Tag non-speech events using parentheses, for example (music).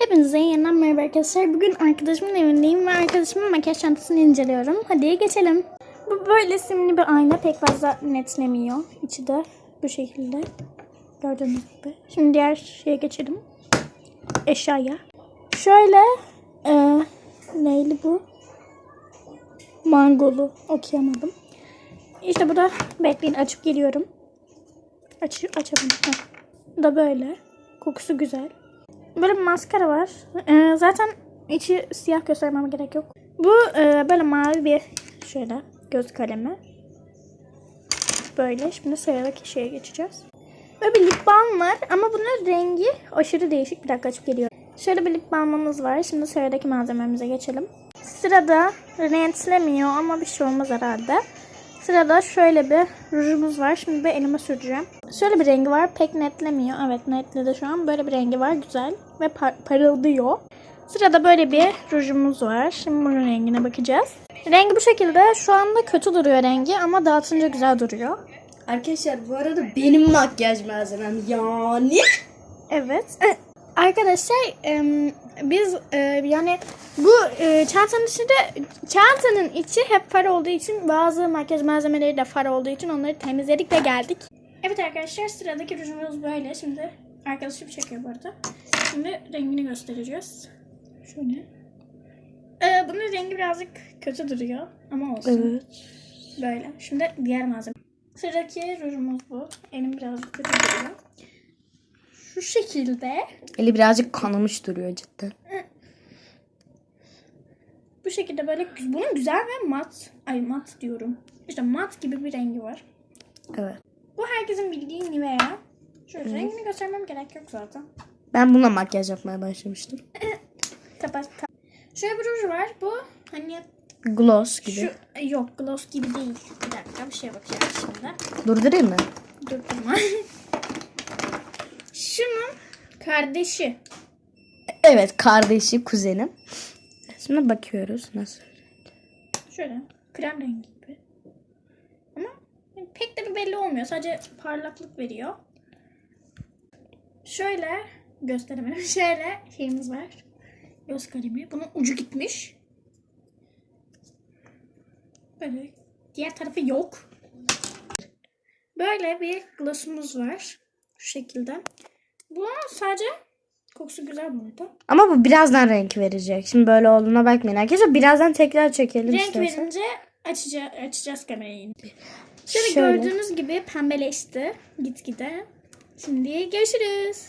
Hepinize yeniden merhaba arkadaşlar. Bugün arkadaşımın evindeyim ve arkadaşımın makyaj çantasını inceliyorum. Hadi geçelim. Bu böyle simli bir ayna pek fazla netlemiyor. İçi de bu şekilde. Gördüğünüz gibi. Şimdi diğer şeye geçelim. Eşyaya. Şöyle e, neyli bu? Mangolu. Okuyamadım. İşte bu da bekleyin açıp geliyorum. Aç. Heh. Bu da böyle. Kokusu güzel. Böyle bir maskara var. Ee, zaten içi siyah göstermeme gerek yok. Bu e, böyle mavi bir şöyle göz kalemi. Böyle. Şimdi sıradaki şeye geçeceğiz. Böyle bir lip balm var ama bunun rengi aşırı değişik. Bir dakika açıp geliyorum. Şöyle bir lip balmımız var. Şimdi sıradaki malzememize geçelim. Sırada renklemiyor ama bir şey olmaz herhalde. Sırada şöyle bir rujumuz var. Şimdi bir elime süreceğim. Şöyle bir rengi var. Pek netlemiyor. Evet netledi şu an. Böyle bir rengi var. Güzel. Ve par- parıldıyor. Sırada böyle bir rujumuz var. Şimdi bunun rengine bakacağız. Rengi bu şekilde. Şu anda kötü duruyor rengi ama dağıtınca güzel duruyor. Arkadaşlar bu arada benim makyaj malzemem yani. Evet. Arkadaşlar biz e, yani bu e, çantanın içinde çantanın içi hep far olduğu için bazı makyaj malzemeleri de far olduğu için onları temizledik ve geldik. Evet arkadaşlar sıradaki rujumuz böyle. Şimdi arkadaşım çekiyor bu arada. Şimdi rengini göstereceğiz. Şöyle. Ee, bunun rengi birazcık kötü duruyor ama olsun. Evet. Böyle. Şimdi diğer malzeme. Sıradaki rujumuz bu. Elim birazcık kötü duruyor. Şu şekilde. Eli birazcık kanamış duruyor cidden. Bu şekilde böyle bunun güzel ve mat. Ay mat diyorum. İşte mat gibi bir rengi var. Evet. Bu herkesin bildiği Nivea. Şöyle rengini göstermem gerek yok zaten. Ben bununla makyaj yapmaya başlamıştım. (laughs) Kapat. ka- Şöyle bir ruj var. Bu hani Gloss gibi. şu yok gloss gibi değil. Bir dakika bir şeye bakacağım şimdi. Durdurayım mı? Dur durma. Şunun (laughs) kardeşi. Evet kardeşi kuzenim. Şimdi bakıyoruz nasıl. Şöyle krem rengi gibi. Ama pek de bir belli olmuyor. Sadece parlaklık veriyor. Şöyle gösteremedim. (laughs) Şöyle şeyimiz var. Göz kalemi. Bunun ucu gitmiş. Böyle. Diğer tarafı yok. Böyle bir glossumuz var. Şu şekilde. Bu sadece kokusu güzel bu arada. Ama bu birazdan renk verecek. Şimdi böyle olduğuna bakmayın. Arkadaşlar birazdan tekrar çekelim Renk istersen. verince açacağız, açacağız kamerayı. Şöyle, Şöyle. gördüğünüz gibi pembeleşti gitgide. Şimdi görüşürüz.